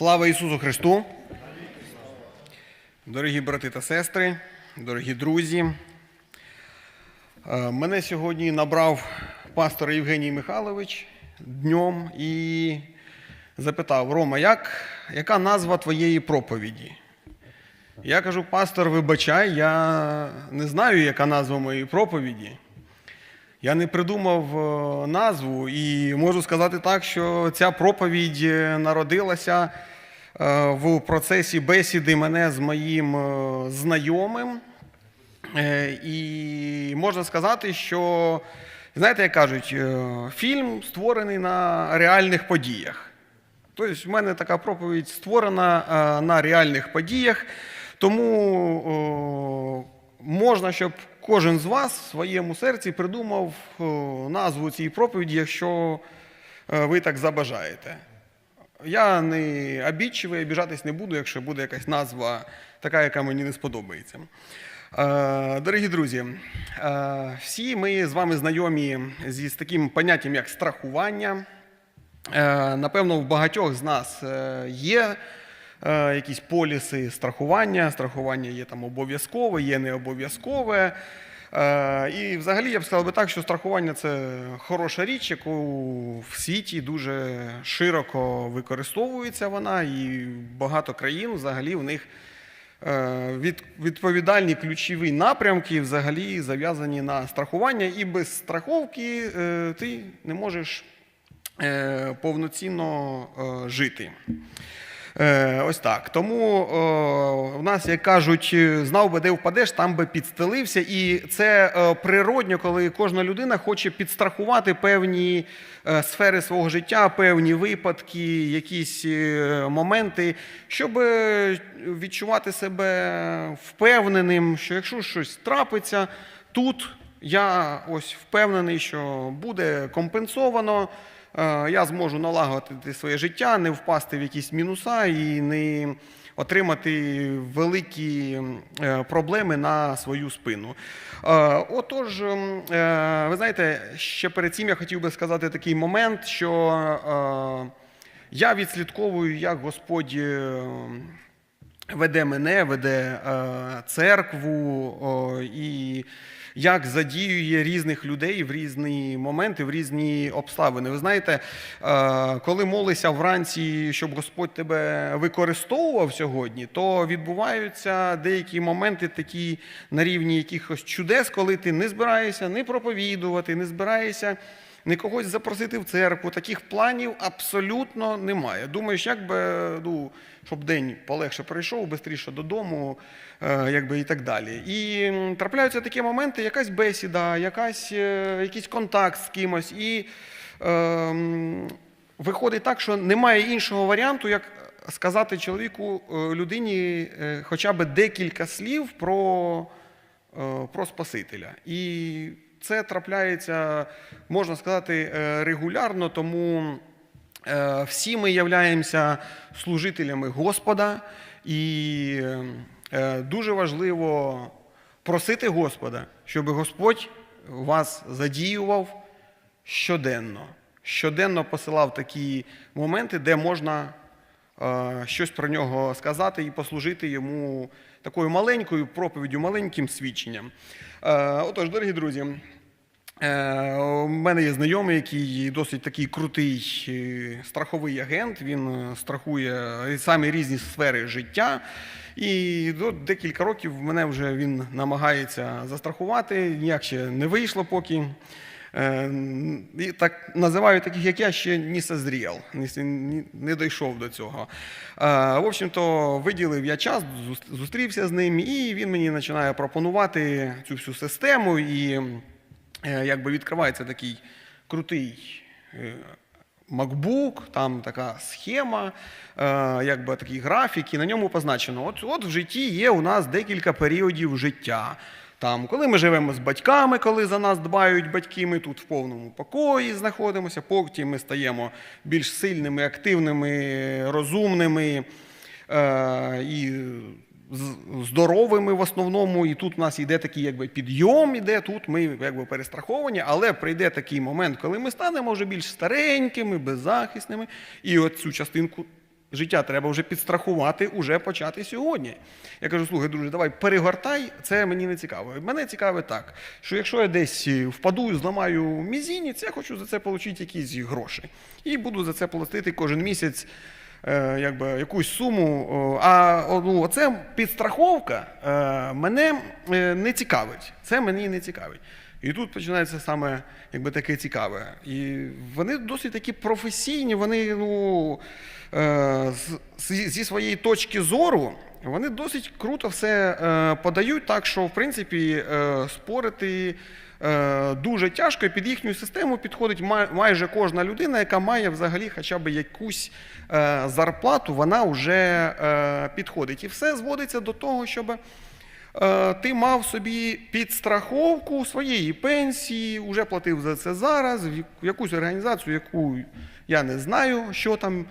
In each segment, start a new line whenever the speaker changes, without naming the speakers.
Слава Ісусу Христу! Дорогі брати та сестри, дорогі друзі. Е, Мене сьогодні набрав пастор Євгеній Михайлович днем і запитав: Рома, як, яка назва твоєї проповіді? Я кажу, пастор, вибачай, я не знаю, яка назва моєї проповіді. Я не придумав е, назву і можу сказати так, що ця проповідь е, народилася в процесі бесіди мене з моїм е, знайомим. Е, І можна сказати, що, знаєте, як кажуть, е, фільм створений на реальних подіях. Тобто, в мене така проповідь створена е, на реальних подіях, тому можна, щоб кожен з вас в своєму серці придумав назву цієї проповіді, якщо е, ви так забажаєте. Я не обідчивий, обіжатись не буду, якщо буде якась назва така, яка мені не сподобається. Е, Дорогі друзі, е, всі ми з вами знайомі з таким поняттям, як страхування. Е, Напевно, в багатьох з нас е, є е, якісь поліси страхування. Страхування є там обов'язкове, є не обов'язкове. І взагалі я б сказав би так, що страхування це хороша річ, яку в світі дуже широко використовується вона, і багато країн взагалі в них е, відповідальні ключові напрямки взагалі зав'язані на страхування, і без страховки е, ти не можеш е, повноцінно е, жити. Е, Ось так. Тому е, в нас, як кажуть, е, знав би, де впадеш, там би підстелився. І це природньо, коли кожна людина хоче підстрахувати певні сфери свого життя, певні випадки, якісь моменти, щоб відчувати себе впевненим, що якщо щось трапиться, тут я ось впевнений, що буде компенсовано. Е, Я зможу налагодити своє життя, не впасти в якісь мінуса і не отримати великі е, проблеми на свою спину. Е, Отож, ви знаєте, ще перед цим я хотів би сказати такий момент, що я відслідковую, як Господь. веде мене, веде церкву і як задіює різних людей в різні моменти, в різні обставини. Ви знаєте, е, коли молися вранці, щоб Господь тебе використовував сьогодні, то відбуваються деякі моменти такі на рівні якихось чудес, коли ти не збираєшся не проповідувати, не збираєшся не когось запросити в церкву. Таких планів абсолютно немає. Думаєш, як би, ну, щоб день полегше прийшов, швидше додому, е, якби і так далі. І трапляються такі моменти, якась бесіда, якась, е, якийсь контакт з кимось. І е, виходить так, що немає іншого варіанту, як сказати чоловіку, е, людині хоча б декілька слів про, про Спасителя. І це трапляється, можна сказати, е, регулярно, тому е, всі ми являємося служителями Господа, і е, дуже важливо просити Господа, щоб Господь вас задіював щоденно. Щоденно посилав такі моменти, де можна щось про нього сказати і послужити йому такою маленькою проповіддю, маленьким свідченням. Е, Отож, дорогі друзі, е, у мене є знайомий, який досить такий крутий е, страховий агент. Він страхує самі різні сфери життя. І до декілька років мене вже він намагається застрахувати, ніяк ще не вийшло поки. Е, і так називаю таких, як я, ще не созрів, не, дійшов до цього. Е, В общем-то, виділив я час, зустрівся з ним, і він мені починає пропонувати цю всю систему. І е, якби відкривається такий крутий е, MacBook, там така схема, е, якби такий графік, і на ньому позначено: от, от в житті є у нас декілька періодів життя. Там, коли ми живемо з батьками, коли за нас дбають батьки, ми тут в повному покої знаходимося, потім ми стаємо більш сильними, активними, розумними е, і здоровими в основному. І тут у нас йде такий якби, підйом, іде, тут ми якби, перестраховані, але прийде такий момент, коли ми станемо вже більш старенькими, беззахисними, і от цю частинку життя треба вже підстрахувати, уже почати сьогодні. Я кажу, слухай, друже, давай перегортай, це мені не цікаво. Мене цікавить так, що якщо я десь впаду, зламаю мізінець, я хочу за це отримати якісь гроші. І буду за це платити кожен місяць е, якби, якусь суму. А ну, оце підстраховка е, мене е, не цікавить. Це мені не цікавить. І тут починається саме якби, таке цікаве. І вони досить такі професійні, вони ну, зі- зі своєї точки зору. Вони досить круто все е, подають, так що, в принципі, е, спорити е, дуже тяжко, і під їхню систему підходить май- майже кожна людина, яка має взагалі хоча б якусь е, зарплату, вона вже е, підходить. І все зводиться до того, щоб е, ти мав собі підстраховку своєї пенсії, вже платив за це зараз, в якусь організацію, яку я не знаю, що там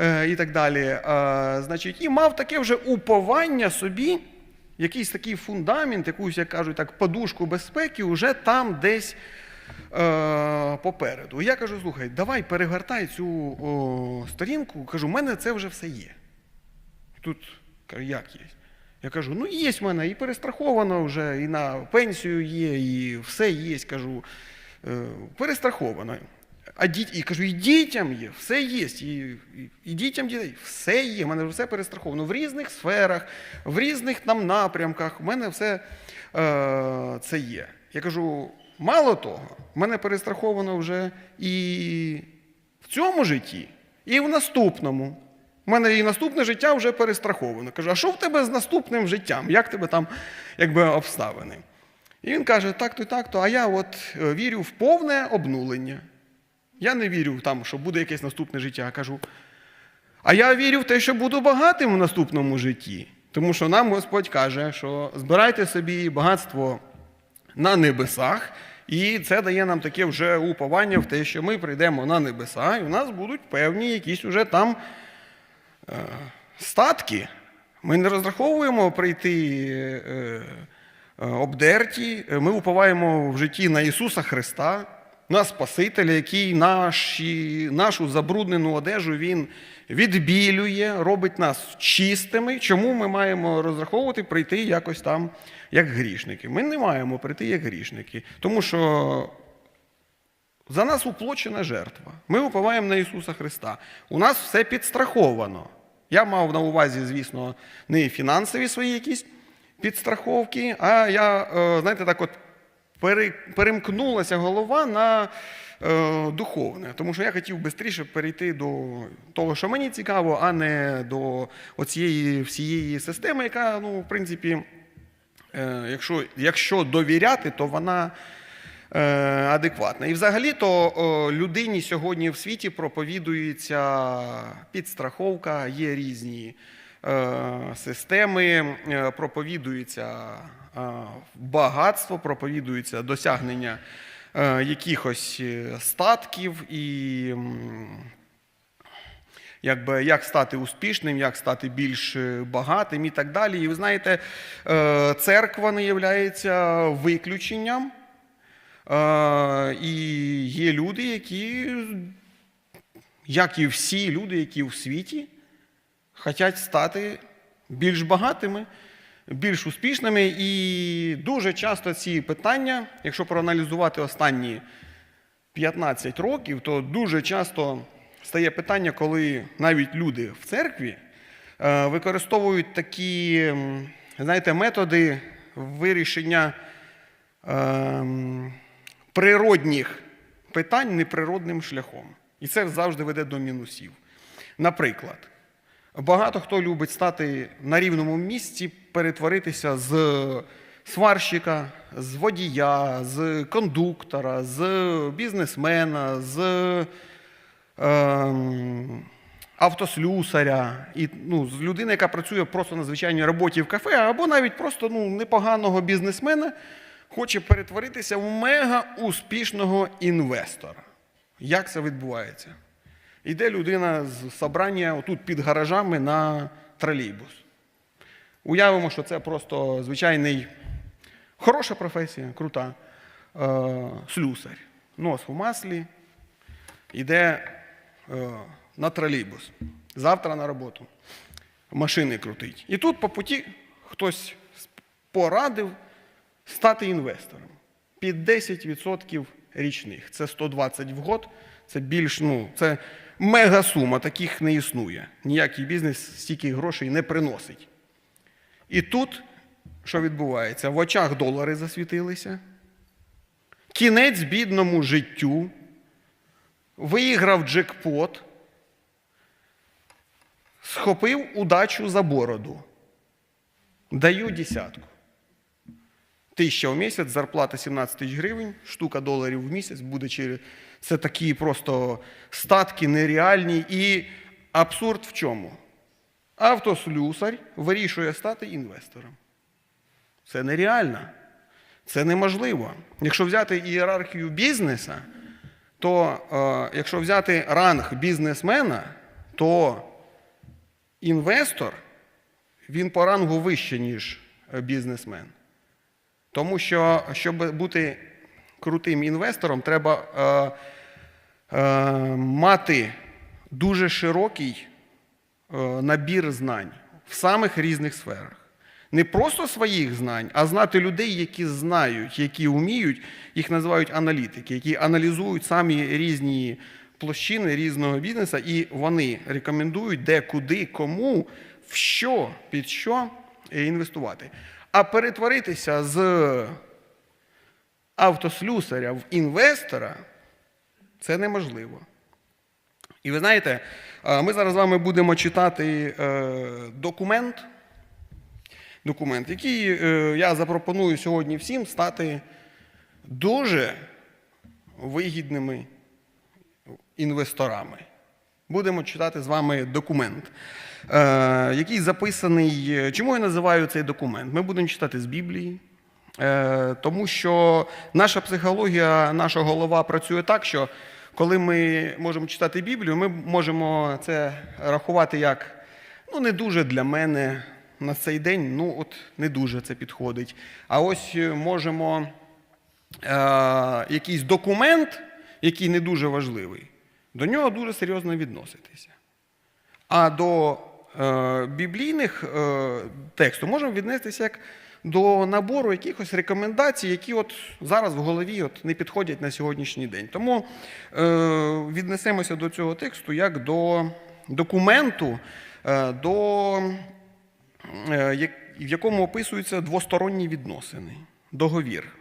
е, і так далі. Е, значить, і мав таке вже уповання собі, якийсь такий фундамент, якусь, як кажуть, так, подушку безпеки, вже там десь е, попереду. Я кажу: слухай, давай перегортай цю о, сторінку. Кажу, у мене це вже все є. Тут кажу, як є? Я кажу, ну є в мене і перестраховано вже, і на пенсію є, і все є. Кажу, е, перестраховано. А діт... І кажу, і дітям є, все є. І, і, дітям дітей, все є. У мене все перестраховано в різних сферах, в різних там напрямках. У мене все е, це є. Я кажу, мало того, в мене перестраховано вже і в цьому житті, і в наступному. У мене і наступне життя вже перестраховано. Кажу, а що в тебе з наступним життям? Як тебе там якби, обставини? І він каже: так-то і так-то, а я от е, вірю в повне обнулення. Я не вірю там, що буде якесь наступне життя. Кажу, а я вірю в те, що буду багатим у наступному житті. Тому що нам Господь каже, що збирайте собі багатство на небесах, і це дає нам таке вже уповання в те, що ми прийдемо на небеса, і у нас будуть певні якісь уже там статки. Ми не розраховуємо прийти е, е, обдерті, ми уповаємо в житті на Ісуса Христа, на Спасителя, який наші, нашу забруднену одежу Він відбілює, робить нас чистими. Чому ми маємо розраховувати прийти якось там як грішники? Ми не маємо прийти як грішники, тому що за нас уплочена жертва. Ми уповаємо на Ісуса Христа. У нас все підстраховано. Я мав на увазі, звісно, не фінансові свої якісь підстраховки, а я, е, знаєте, так от перемкнулася голова на е, духовне. Тому що я хотів швидше перейти до того, що мені цікаво, а не до оцієї всієї системи, яка, ну, в принципі, е, якщо, якщо довіряти, то вона адекватна. І взагалі-то людині сьогодні в світі проповідується підстраховка, є різні е, системи, е, проповідується е, багатство, проповідується досягнення е, якихось е, статків і. якби, як стати успішним, як стати більш е, багатим і так далі. І ви знаєте, е, церква не є виключенням. І є люди, які, як і всі люди, які в світі, хочуть стати більш багатими, більш успішними. І дуже часто ці питання, якщо проаналізувати останні 15 років, то дуже часто стає питання, коли навіть люди в церкві е, використовують такі, знаєте, методи вирішення ем, природних питань неприродним шляхом. І це завжди веде до мінусів. Наприклад, багато хто любить стати на рівному місці, перетворитися з сварщика, з водія, з кондуктора, з бізнесмена, з ем, автослюсаря, і, ну, з людини, яка працює просто на звичайній роботі в кафе, або навіть просто ну, непоганого бізнесмена, хоче перетворитися в мега успішного інвестора. Як це відбувається? Іде людина з собрання отут під гаражами на тролейбус. Уявимо, що це просто звичайний, хороша професія, крута, е, слюсар. Нос у маслі, йде е, на тролейбус. завтра на роботу. Машини крутить. І тут по путі хтось порадив стати інвестором під 10% річних. Це 120 в год, це більш, ну, це мегасума, таких не існує. Ніякий бізнес стільки грошей не приносить. І тут що відбувається? В очах долари засвітилися. Кінець бідному життю. Виіграв джекпот, схопив удачу за бороду. Даю десятку. Тисяча в місяць, зарплата 17 тисяч гривень, штука доларів в місяць буде через. Це такі просто статки нереальні. І абсурд в чому? Автослюсар вирішує стати інвестором. Це нереально. Це неможливо. Якщо взяти ієрархію бізнеса, то е, якщо взяти ранг бізнесмена, то інвестор він по рангу вище, ніж е, бізнесмен. Тому що, щоб бути крутим інвестором, треба е, е, мати дуже широкий е, набір знань в самих різних сферах. Не просто своїх знань, а знати людей, які знають, які вміють, їх називають аналітики, які аналізують самі різні площини різного бізнесу, і вони рекомендують, де, куди, кому, в що, під що інвестувати. А перетворитися з автослюсаря в інвестора це неможливо. І ви знаєте, е, ми зараз з вами будемо читати е, документ, документ, який е, я запропоную сьогодні всім стати дуже вигідними інвесторами. Будемо читати з вами документ, е, який записаний. Чому я називаю цей документ? Ми будемо читати з Біблії, е, тому що наша психологія, наша голова працює так, що коли ми можемо читати Біблію, ми можемо це рахувати як ну, не дуже для мене на цей день, ну от не дуже це підходить. А ось можемо е, якийсь документ, який не дуже важливий, до нього дуже серйозно відноситися. А до е, біблійних е, текстів можемо віднестися як до набору якихось рекомендацій, які от зараз в голові от не підходять на сьогоднішній день. Тому е, віднесемося до цього тексту як до документу, е, до, е, в якому описуються двосторонні відносини, договір.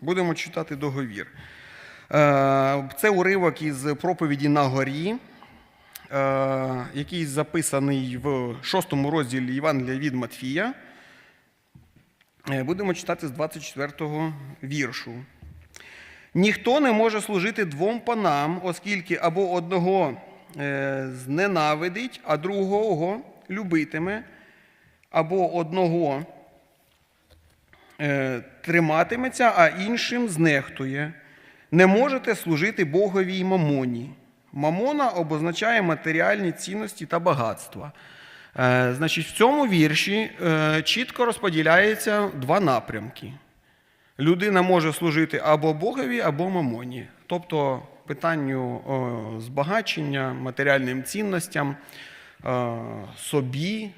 Будемо читати договір. Е, Це уривок із проповіді на горі, е, який записаний в шостому розділі Євангелія від Матфія. Е, Будемо читати з 24-го віршу. Ніхто не може служити двом панам, оскільки або одного зненавидить, а другого любитиме, або одного триматиметься, а іншим знехтує. Не можете служити Богові й мамоні. Мамона обозначає матеріальні цінності та багатства. Е, Значить, в цьому вірші е, чітко розподіляється два напрямки. Людина може служити або Богові, або мамоні, тобто питанню збагачення, матеріальним цінностям, е, собі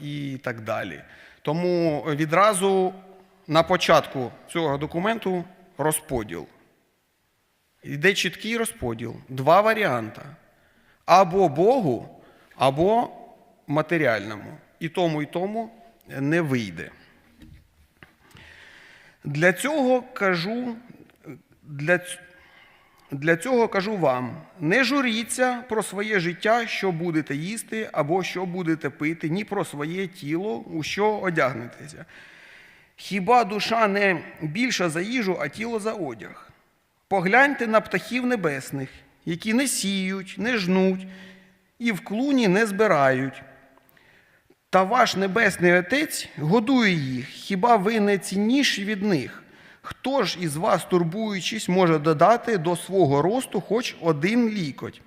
і так далі. Тому відразу на початку цього документу розподіл. Йде чіткий розподіл. Два варіанти: або Богу, або матеріальному. І тому, і тому не вийде. Для цього кажу, для, для цього кажу вам: не журіться про своє життя, що будете їсти, або що будете пити, ні про своє тіло, у що одягнетеся. Хіба душа не більша за їжу, а тіло за одяг? Погляньте на птахів небесних, які не сіють, не жнуть і в клуні не збирають. Та ваш небесний Отець годує їх, хіба ви не цінніші від них? Хто ж із вас, турбуючись, може додати до свого росту хоч один лікоть?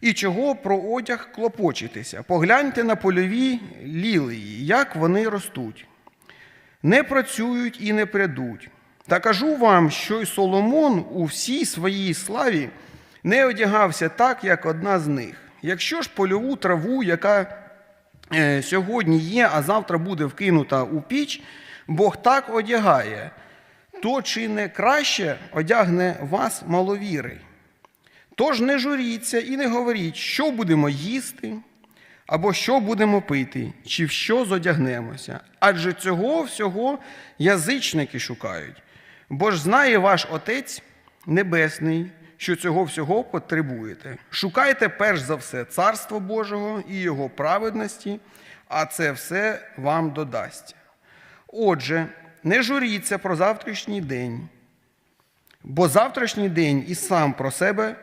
І чого про одяг клопочитеся? Погляньте на польові лілії, як вони ростуть. Не працюють і не прядуть. Та кажу вам, що й Соломон у всій своїй славі не одягався так, як одна з них. Якщо ж польову траву, яка е, сьогодні є, а завтра буде вкинута у піч, Бог так одягає, то чи не краще одягне вас маловіри? Тож не журіться і не говоріть, що будемо їсти, або що будемо пити, чи в що зодягнемося. Адже цього всього язичники шукають. Бо ж знає ваш Отець Небесний, що цього всього потребуєте. Шукайте перш за все Царство Божого і Його праведності, а це все вам додасться. Отже, не журіться про завтрашній день, бо завтрашній день і сам про себе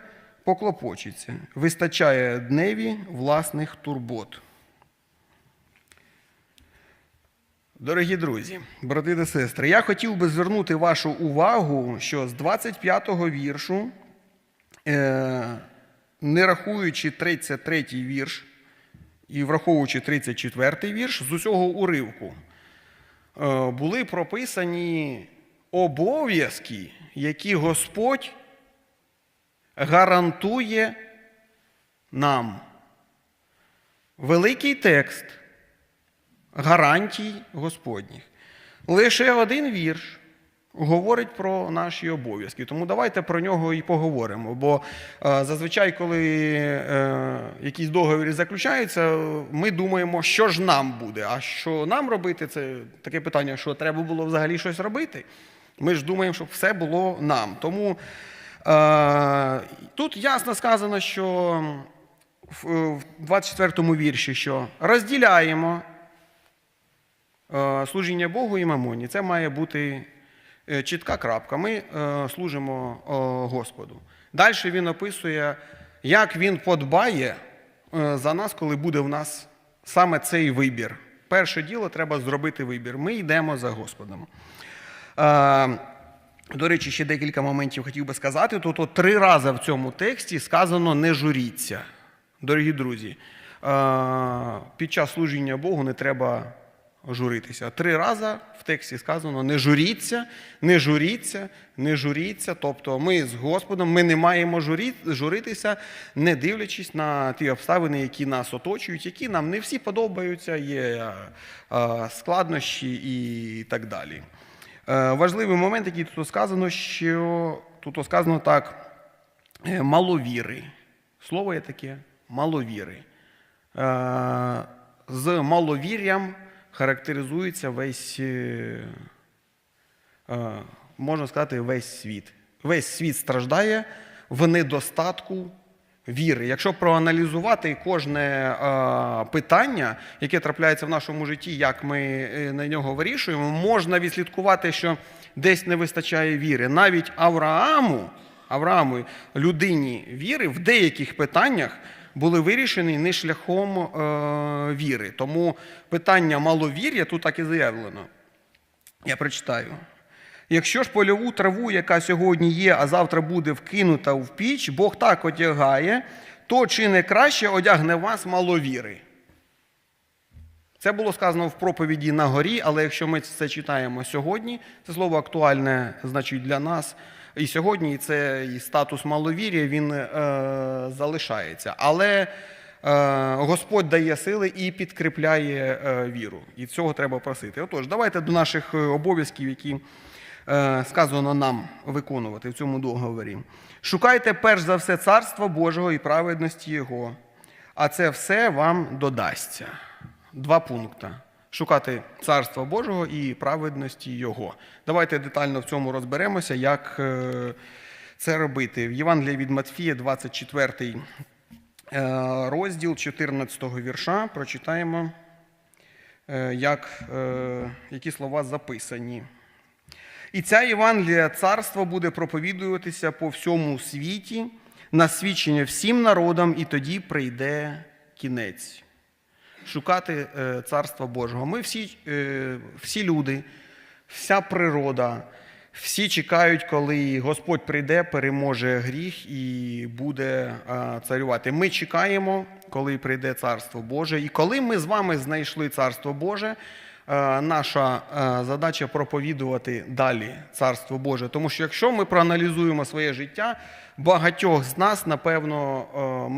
поклопочеться, вистачає дневі власних турбот. Дорогі друзі, брати та сестри, я хотів би звернути вашу увагу, що з 25-го віршу, е, не рахуючи 33-й вірш і враховуючи 34-й вірш, з усього уривку е, були прописані обов'язки, які Господь гарантує нам. Великий текст гарантій Господніх. Лише один вірш говорить про наші обов'язки. Тому давайте про нього і поговоримо. Бо е, зазвичай, коли е, якісь договори заключаються, ми думаємо, що ж нам буде. А що нам робити, це таке питання, що треба було взагалі щось робити. Ми ж думаємо, щоб все було нам. Тому е, тут ясно сказано, що в в 24 вірші, що розділяємо служіння Богу і мамоні. Це має бути е, чітка крапка. Ми е, служимо е, Господу. Далі він описує, як він подбає е, за нас, коли буде в нас саме цей вибір. Перше діло треба зробити вибір. Ми йдемо за Господом. Е, До речі, ще декілька моментів хотів би сказати. Тут три рази в цьому тексті сказано не журіться. Дорогі друзі, е, під час служіння Богу не треба журитися. Три рази в тексті сказано не журіться, не журіться, не журіться. Тобто ми з Господом ми не маємо журитися, не дивлячись на ті обставини, які нас оточують, які нам не всі подобаються, є е, складнощі і так далі. Е, Важливий момент, який тут сказано, що тут сказано так: е, маловіри. Слово є таке маловіри. З маловір'ям характеризується весь, е, е, можна сказати, весь світ. Весь світ страждає в недостатку віри. Якщо проаналізувати кожне е, питання, яке трапляється в нашому житті, як ми на нього вирішуємо, можна відслідкувати, що десь не вистачає віри. Навіть Аврааму, Аврааму, людині віри, в деяких питаннях були вирішені не шляхом е, віри. Тому питання маловір'я тут так і заявлено. Я прочитаю. Якщо ж польову траву, яка сьогодні є, а завтра буде вкинута в піч, Бог так одягає, то чи не краще одягне вас маловіри? Це було сказано в проповіді на горі, але якщо ми це читаємо сьогодні, це слово актуальне, значить, для нас. І сьогодні і це статус маловір'я він е, залишається. Але е, Господь дає сили і підкріпляє е, віру. І цього треба просити. Отож, давайте до наших е, обов'язків, які е, сказано нам виконувати в цьому договорі. Шукайте перш за все царство Божого і праведності Його, а це все вам додасться. Два пункти. Шукати царства Божого і праведності Його. Давайте детально в цьому розберемося, як е, це робити. В Євангелії від Матфія, 24 е, розділ 14 вірша, прочитаємо, е, як, які слова записані. І ця Євангелія царства буде проповідуватися по всьому світі на свідчення всім народам, і тоді прийде кінець. Шукати е, царства Божого. Ми всі, е, всі люди, вся природа, всі чекають, коли Господь прийде, переможе гріх і буде е, царювати. Ми чекаємо, коли прийде царство Боже. І коли ми з вами знайшли царство Боже, наша е, задача проповідувати далі Царство Боже. Тому що якщо ми проаналізуємо своє життя, багатьох з нас, напевно,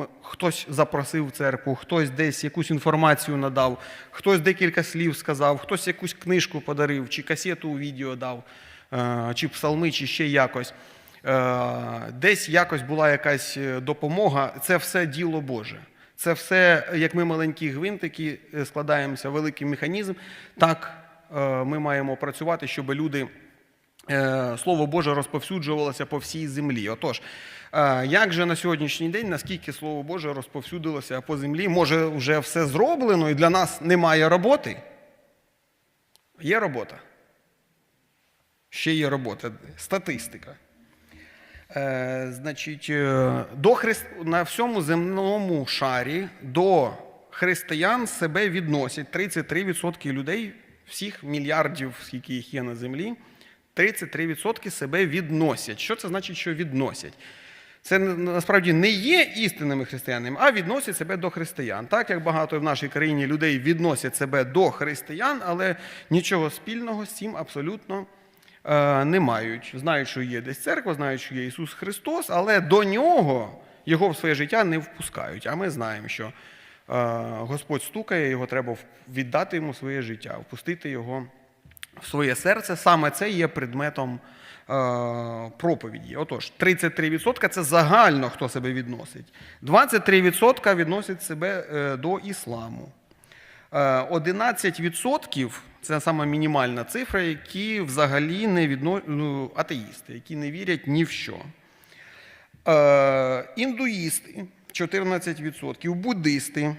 е, хтось запросив церкву, хтось десь якусь інформацію надав, хтось декілька слів сказав, хтось якусь книжку подарив, чи касету у відео дав, е, чи псалми, чи ще якось. Е, Десь якось була якась е, допомога. Це все діло Боже. Це все, як ми маленькі гвинтики, е, складаємося великий механізм. Так е, ми маємо працювати, щоб люди е, Слово Боже розповсюджувалося по всій землі. Отож, як же на сьогоднішній день, наскільки Слово Боже розповсюдилося по землі? Може, вже все зроблено і для нас немає роботи? Є робота. Ще є робота. Статистика. Е, значить, е, до христ... на всьому земному шарі до християн себе відносять 33% людей, всіх мільярдів, скільки їх є на землі, 33% себе відносять. Що це значить, що відносять? Це насправді не є істинними християнами, а відносять себе до християн. Так як багато в нашій країні людей відносять себе до християн, але нічого спільного з цим абсолютно не мають. Знають, що є десь церква, знають, що є Ісус Христос, але до нього його в своє життя не впускають. А ми знаємо, що е, Господь стукає, його треба віддати йому своє життя, впустити його в своє серце. Саме це є предметом е, проповіді. Отож, 33% це загально хто себе відносить. 23% відносять себе е, до ісламу. Е, 11% це сама мінімальна цифра, які взагалі не відно... ну, атеїсти, які не вірять ні в що. Е, Індуїсти 14%, буддисти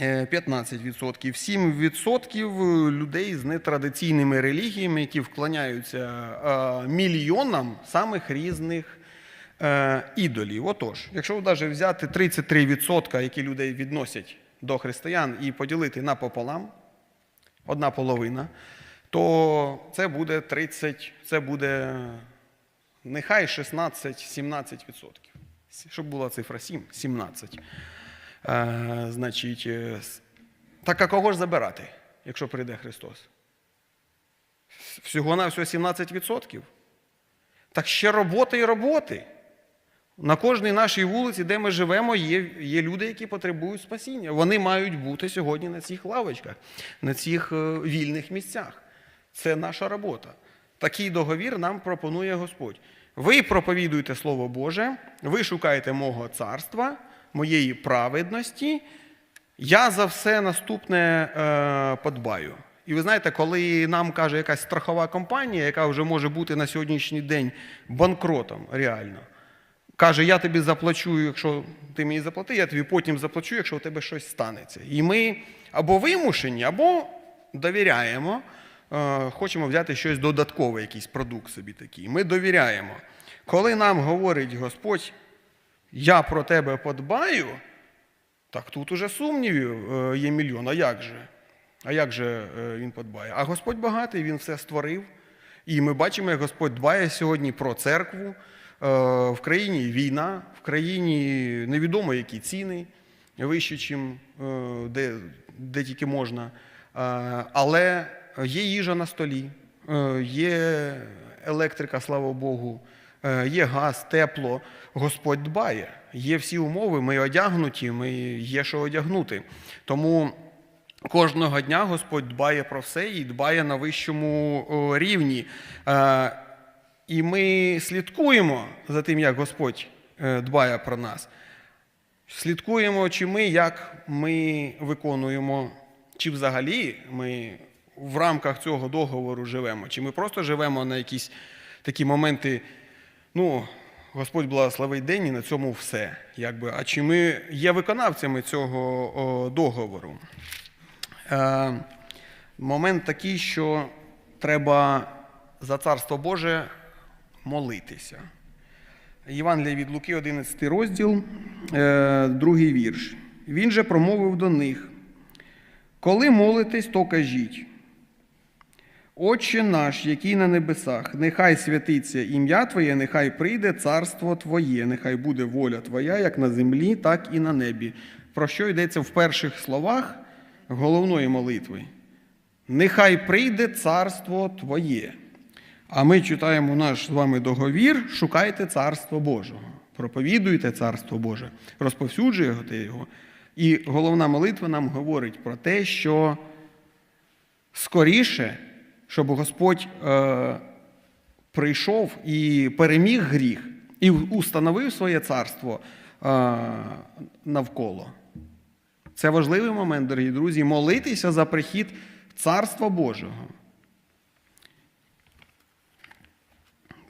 е, 15%, 7% людей з нетрадиційними релігіями, які вклоняються е, мільйонам самих різних е, ідолів. Отож, якщо навіть взяти 33%, які людей відносять до християн, і поділити напополам, одна половина, то це буде 30, це буде нехай 16-17%. Щоб була цифра 7, 17. Е, значить, е, так а кого ж забирати, якщо прийде Христос? Всього на всього 17%? Так ще роботи і роботи. На кожній нашій вулиці, де ми живемо, є, є люди, які потребують спасіння. Вони мають бути сьогодні на цих лавочках, на цих е, вільних місцях. Це наша робота. Такий договір нам пропонує Господь. Ви проповідуєте Слово Боже, ви шукаєте мого царства, моєї праведності. Я за все наступне е, подбаю. І ви знаєте, коли нам каже якась страхова компанія, яка вже може бути на сьогоднішній день банкротом реально, каже, я тобі заплачу, якщо ти мені заплати, я тобі потім заплачу, якщо у тебе щось станеться. І ми або вимушені, або довіряємо, е, хочемо взяти щось додаткове, якийсь продукт собі такий. Ми довіряємо. Коли нам говорить Господь, я про тебе подбаю, так тут уже сумнівів е, є мільйон. А як же? А як же е, він подбає? А Господь багатий, він все створив. І ми бачимо, як Господь дбає сьогодні про церкву. Е, В країні війна, в країні невідомо які ціни, вищі, ніж де, де тільки можна. Е, Але є їжа на столі, е, є електрика, слава Богу, е, є газ, тепло. Господь дбає. Є всі умови, ми одягнуті, ми є що одягнути. Тому кожного дня Господь дбає про все і дбає на вищому рівні. І ми слідкуємо за тим, як Господь е, дбає про нас. Слідкуємо, чи ми, як ми виконуємо, чи взагалі ми в рамках цього договору живемо, чи ми просто живемо на якісь такі моменти, ну, Господь благословить день і на цьому все. Якби. А чи ми є виконавцями цього о, договору? Е, момент такий, що треба за Царство Боже молитися. Євангелія від Луки, 11 розділ, е, другий вірш. Він же промовив до них: Коли молитесь, то кажіть. Отче наш, який на небесах, нехай святиться ім'я Твоє, нехай прийде царство Твоє, нехай буде воля Твоя, як на землі, так і на небі. Про що йдеться в перших словах головної молитви? нехай прийде царство Твоє. А ми читаємо наш з вами договір, шукайте царство Божого, проповідуйте царство Боже, розповсюджуйте його. І головна молитва нам говорить про те, що скоріше, щоб Господь е, прийшов і переміг гріх, і установив своє царство е, навколо. Це важливий момент, дорогі друзі, молитися за прихід Царства Божого.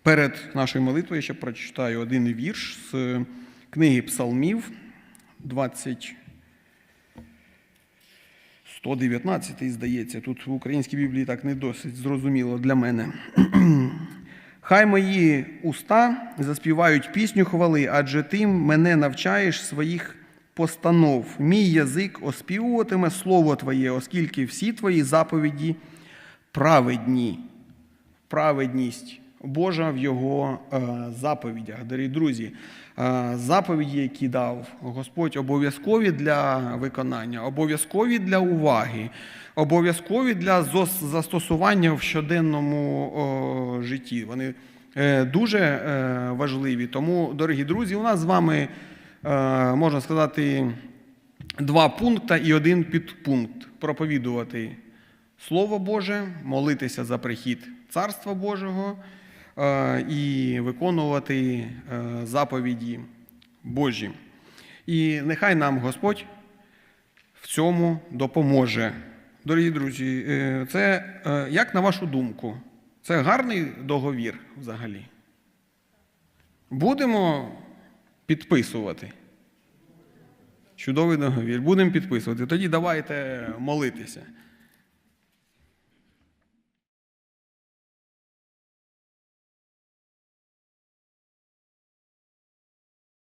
Перед нашою молитвою ще прочитаю один вірш з книги Псалмів, 20, 119, здається. Тут в українській Біблії так не досить зрозуміло для мене. Хай мої уста заспівають пісню хвали, адже ти мене навчаєш своїх постанов. Мій язик оспівуватиме слово Твоє, оскільки всі твої заповіді праведні. Праведність Божа в його е, заповідях. Дорогі друзі, е, заповіді, які дав Господь, обов'язкові для виконання, обов'язкові для уваги, обов'язкові для застосування в щоденному житті. Вони е, дуже важливі. Тому, дорогі друзі, у нас з вами можна сказати два пункти і один підпункт проповідувати Слово Боже, молитися за прихід Царства Божого і виконувати е, заповіді Божі. І нехай нам Господь в цьому допоможе. Дорогі друзі, е, це е, як на вашу думку, це гарний договір взагалі. Будемо підписувати. Чудовий договір. Будемо підписувати. Тоді давайте молитися.